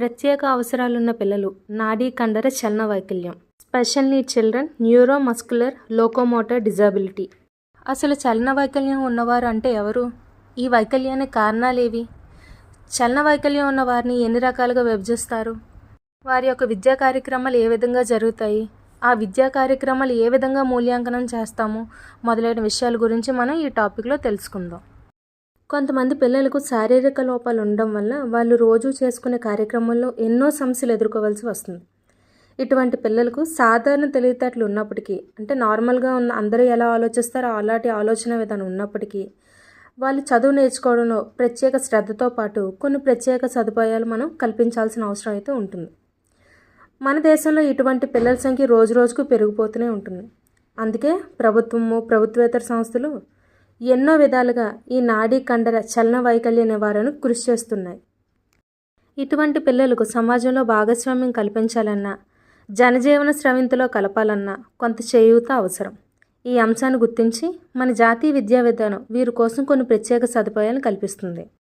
ప్రత్యేక అవసరాలున్న పిల్లలు. నాడీ కండర చలన వైకల్యం. Special need children neuromuscular locomotor disability. అసలు చలన వైకల్యం ఉన్నవారు అంటే ఎవరు? ఈ వైకల్యానికి కారణాలేవి? చలన వైకల్యం ఉన్న వారిని ఎన్ని రకాలుగా విభజిస్తారు వారి యొక్క విద్యా కార్యక్రమాలు ఏ విధంగా జరుగుతాయి? ఆ విద్యా కార్యక్రమాలు ఏ విధంగా మూల్యాంకనం చేస్తాము? మొదలైన విషయాల గురించి మనం ఈ టాపిక్లో తెలుసుకుందాం. కొంతమంది పిల్లలకు శారీరక లోపాలు ఉండడం వల్ల వాళ్ళు రోజు చేసుకునే కార్యక్రమంలో ఎన్నో సమస్యలు ఎదుర్కోవాల్సి వస్తుంది. ఇటువంటి పిల్లలకు సాధారణ తెలివితేటలు ఉన్నప్పటికీ అంటే నార్మల్గా ఉన్న అందరూ ఎలా ఆలోచిస్తారో అలాంటి ఆలోచన విధానం ఉన్నప్పటికీ వాళ్ళు చదువు నేర్చుకోవడంలో ప్రత్యేక శ్రద్ధతో పాటు కొన్ని ప్రత్యేక సదుపాయాలు మనం కల్పించాల్సిన అవసరం అయితే ఉంటుంది. మన దేశంలో ఇటువంటి పిల్లల సంఖ్య రోజు రోజుకు పెరిగిపోతూనే ఉంటుంది. అందుకే ప్రభుత్వము ప్రభుత్వేతర సంస్థలు ఎన్నో విధాలుగా ఈ నాడీ కండర చలన వైకల్య నివారణకు కృషి చేస్తున్నాయి. ఇటువంటి పిల్లలకు సమాజంలో భాగస్వామ్యం కల్పించాలన్నా జనజీవన స్రవింతలో కలపాలన్నా కొంత చేయూత అవసరం. ఈ అంశాన్ని గుర్తించి మన జాతీయ విద్యా విధానం వీరి కోసం కొన్ని ప్రత్యేక సదుపాయాలు కల్పిస్తుంది.